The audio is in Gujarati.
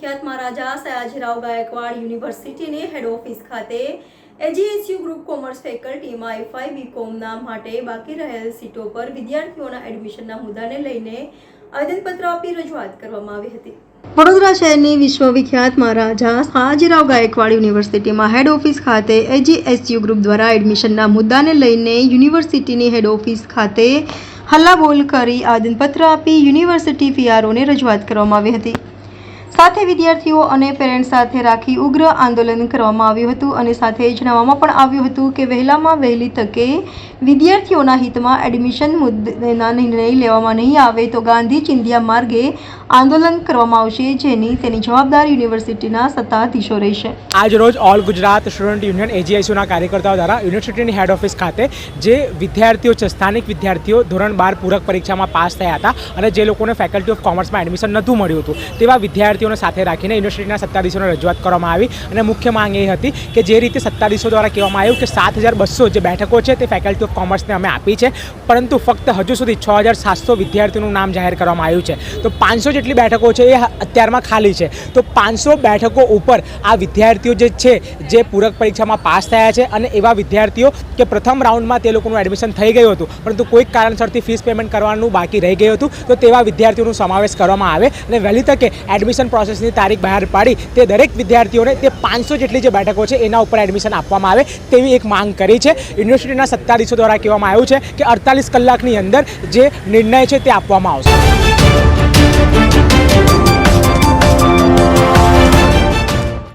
સયાજીરાવ ગાયકવાડ યુનિવર્સિટીની હેડ ઓફિસ ખાતે એજીએસયુ ગ્રુપ કોમર્સ ફેકલ્ટીમાં એફઆઈ બીકોમના માટે બાકી રહેલ સીટો પર વિદ્યાર્થીઓના એડમિશનના મુદ્દાને લઈને આવેદનપત્ર આપી રજૂઆત કરવામાં આવી હતી. વડોદરા શહેરની વિશ્વવિખ્યાત મહારાજા સયાજીરાવ ગાયકવાડ યુનિવર્સિટીમાં હેડ ઓફિસ ખાતે એજીએસયુ ગ્રુપ દ્વારા એડમિશનના મુદ્દાને લઈને યુનિવર્સિટીની હેડ ઓફિસ ખાતે હલ્લાબોલ કરી આવેદનપત્ર આપી યુનિવર્સિટી પીઆરઓને રજૂઆત કરવામાં આવી હતી. સાથે વિદ્યાર્થીઓ અને પેરેન્ટ્સ સાથે રાખી ઉગ્ર આંદોલન કરવામાં આવ્યું હતું અને સાથે જણાવવામાં પણ આવ્યું હતું કે વહેલામાં વહેલી તકે વિદ્યાર્થીઓના હિતમાં એડમિશન મુદ્દેના નિર્ણય લેવામાં નહીં આવે તો ગાંધી ચિંધિયા માર્ગે આંદોલન કરવામાં આવશે, જેની તેની જવાબદાર યુનિવર્સિટીના સત્તાધીશો રહેશે. આજ રોજ ઓલ ગુજરાત સ્ટુડન્ટ યુનિયન એજીઆઈસીના કાર્યકર્તાઓ દ્વારા યુનિવર્સિટીની હેડ ઓફિસ ખાતે જે વિદ્યાર્થીઓ છે, સ્થાનિક વિદ્યાર્થીઓ ધોરણ બાર પૂરક પરીક્ષામાં પાસ થયા હતા અને જે લોકોને ફેકલ્ટી ઓફ કોમર્સમાં એડમિશન નહોતું મળ્યું હતું, તેવા વિદ્યાર્થીઓને સાથે રાખીને યુનિવર્સિટીના સત્તાધીશોને રજૂઆત કરવામાં આવી. અને મુખ્ય માંગ એ હતી કે જે રીતે સત્તાધીશો દ્વારા કહેવામાં આવ્યું કે સાત હજાર બસો જે બેઠકો છે તે ફેકલ્ટી ઓફ કોમર્સને અમે આપી છે, પરંતુ ફક્ત હજુ સુધી છ હજાર સાતસો વિદ્યાર્થીઓનું નામ જાહેર કરવામાં આવ્યું છે. તો પાંચસો જેટલી બેઠકો છે એ અત્યારમાં ખાલી છે. તો પાંચસો બેઠકો ઉપર આ વિદ્યાર્થીઓ જે છે, જે પૂરક પરીક્ષામાં પાસ થયા છે અને એવા વિદ્યાર્થીઓ કે પ્રથમ રાઉન્ડમાં તે લોકોનું એડમિશન થઈ ગયું હતું, પરંતુ કોઈક કારણસરથી ફીસ પેમેન્ટ કરવાનું બાકી રહી ગયું હતું, તો તેવા વિદ્યાર્થીઓનો સમાવેશ કરવામાં આવે. અને વહેલી તકે એડમિશન પ્રોસેસની તારીખ બહાર પાડી તે દરેક વિદ્યાર્થીઓને તે પાંચસો જેટલી જે બેઠકો છે એના ઉપર એડમિશન આપવામાં આવે તેવી એક માંગ કરી છે. યુનિવર્સિટીના સત્તાધીશો દ્વારા કહેવામાં આવ્યું છે કે અડતાલીસ કલાકની અંદર જે નિર્ણય છે તે આપવામાં આવશે.